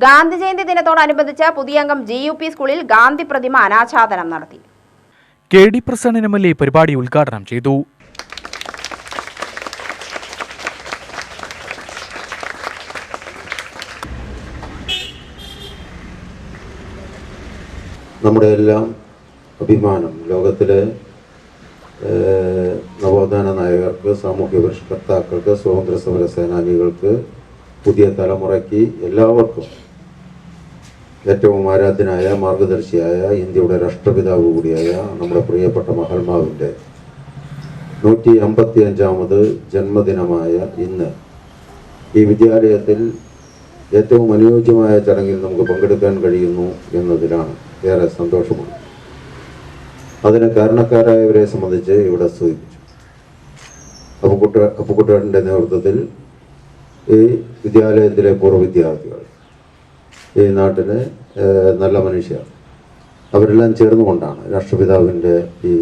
ഗാന്ധി ജയന്തി ദിനത്തോടനുബന്ധിച്ച് Puthiyangam G U P സ്കൂളിൽ ഗാന്ധി പ്രതിമ അനാച്ഛാദനം നടത്തി. K D Prasannan M L A പരിപാടി ഉദ്ഘാടനം ചെയ്തു. നമ്മുടെ എല്ലാം അഭിമാനം. ലോകത്തിലെ നവോത്ഥാന നായകർക്ക് സാമൂഹ്യ പരിഷ്കർത്താക്കൾക്ക് സ്വാതന്ത്ര്യ സമര സേനാനികൾക്ക് പുതിയ തലമുറയ്ക്ക് എല്ലാവർക്കും ഏറ്റവും ആരാധ്യനായ മാർഗദർശിയായ ഇന്ത്യയുടെ രാഷ്ട്രപിതാവ് കൂടിയായ നമ്മുടെ പ്രിയപ്പെട്ട മഹാത്മാവിന്റെ നൂറ്റി അമ്പത്തി അഞ്ചാമത് ജന്മദിനമായ ഇന്ന് ഈ വിദ്യാലയത്തിൽ ഏറ്റവും അനുയോജ്യമായ ചടങ്ങിൽ നമുക്ക് പങ്കെടുക്കാൻ കഴിയുന്നു എന്നതിലാണ് ഏറെ സന്തോഷമുണ്ട് അതിന് കാരണക്കാരായവരെ സംബന്ധിച്ച് ഇവിടെ സൂചിപ്പിച്ചു. അപ്പുക്കുട്ട അപ്പുക്കുട്ടന്റെ നേതൃത്വത്തിൽ ഈ വിദ്യാലയത്തിലെ പൂർവ വിദ്യാർത്ഥികൾ ഈ നാട്ടിലെ നല്ല മനുഷ്യർ. അവരെല്ലാം ചേർന്നുകൊണ്ടാണ് രാഷ്ട്രപിതാവിന്റെ ഈ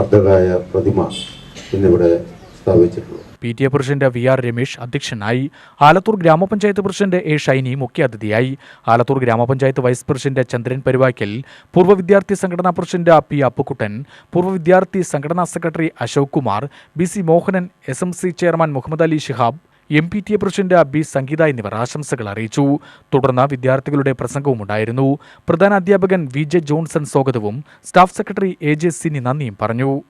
അർദ്ധകായ പ്രതിമ ഇന്നിവിടെ സ്ഥാപിച്ചിട്ടുള്ളത്. P T A president V R Ramesh അധ്യക്ഷനായി ആലത്തൂർ ഗ്രാമപഞ്ചായത്ത് പ്രസിഡന്റ് എ ഷൈനി മുഖ്യാതിഥിയായി ആലത്തൂർ ഗ്രാമപഞ്ചായത്ത് വൈസ് പ്രസിഡന്റ് ചന്ദ്രൻ പരുവാക്കൽ പൂർവ വിദ്യാർത്ഥി സംഘടനാ പ്രസിഡന്റ് പി അപ്പുക്കുട്ടൻ പൂർവ വിദ്യാർത്ഥി സംഘടനാ secretary Ashok Kumar B C Mohanan S M C chairman Muhammad Ali Shihab M P T A president B Sangeetha എന്നിവർ ആശംസകൾ അറിയിച്ചു. തുടർന്ന് വിദ്യാർത്ഥികളുടെ പ്രസംഗവും ഉണ്ടായിരുന്നു. പ്രധാന അധ്യാപകൻ വി ജെ ജോൺസൺ സ്വാഗതവും staff secretary A J Sini നന്ദിയും പറഞ്ഞു.